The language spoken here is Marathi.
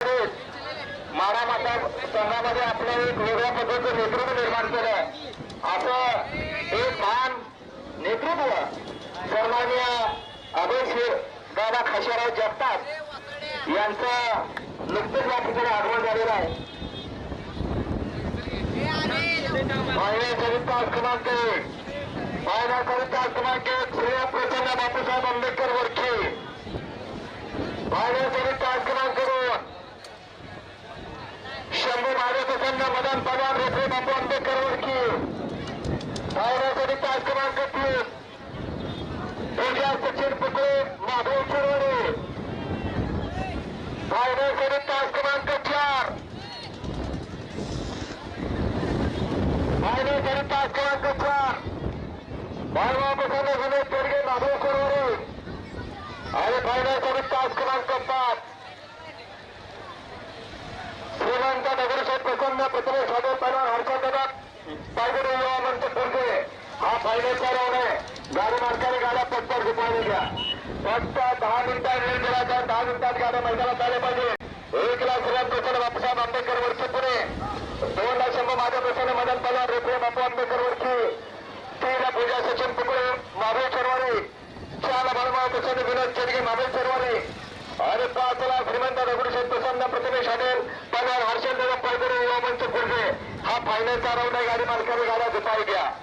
माडा माता संघामध्ये आपलं एक वेगळ्या पद्धतीचं नेतृत्व निर्माण केलं असं एक महान नेतृत्व सन्मान्य अभयशीर दादा खाशाराव जगताप यांचं नुकतंच या ठिकाणी आगमन झालेलं आहे. महिला महिन्याकरिता क्रमांक एक. महिला महिन्याकरिता क्रमांक एक श्रेय प्रसन्न बापूसाहेब आंबेडकर वरखे महिन्याकरिता क्रमांक दोन शंभू महाराष्ट्र मदन पवार रेफरी बापू आंबेडकर वरकी धावण्यासाठी महिन्याकरिता क्रमांक तीस पूजा सचिन पुतळे माधव चिरवडे धावण्यासाठी महिन्याकरिता क्रमांक चार. धावण्यासाठी तास क्रमांक चार. मानवा प्रसन्न विनोद पेरगे माधव चिरवडे आणि फायनल तास क्रमांक पाच श्रीमंत दगडूशेठ प्रसन्न पहिला साधे पैलवान हर्षदादा पायगड युवा मंच पुरते हा फायनलचा राऊंड आहे. गाडी मालकाने गाड्या पटपट झुपावून घ्या फक्त दहा मिनिटात वेळ दिला तर दहा मिनिटात गाड्या मैदानात आल्या पाहिजे. एक लाख श्रीराम प्रसन्न बापूसाहेब आंबेडकर वरची पुणे. दोन लाख शंभर माझ्या प्रसन्न मदन पवार रेफरे बापू आंबेडकर वरची. तीन पूजा सचिन पुकडे महाबळ चरवारे चार बाळमा प्रसन्न विनोद चेडगे महाबळ चरवारे आणि पाच लाख हा फायनलचा राऊंड गाडी मालकाने गाड्या दुपारी घ्या.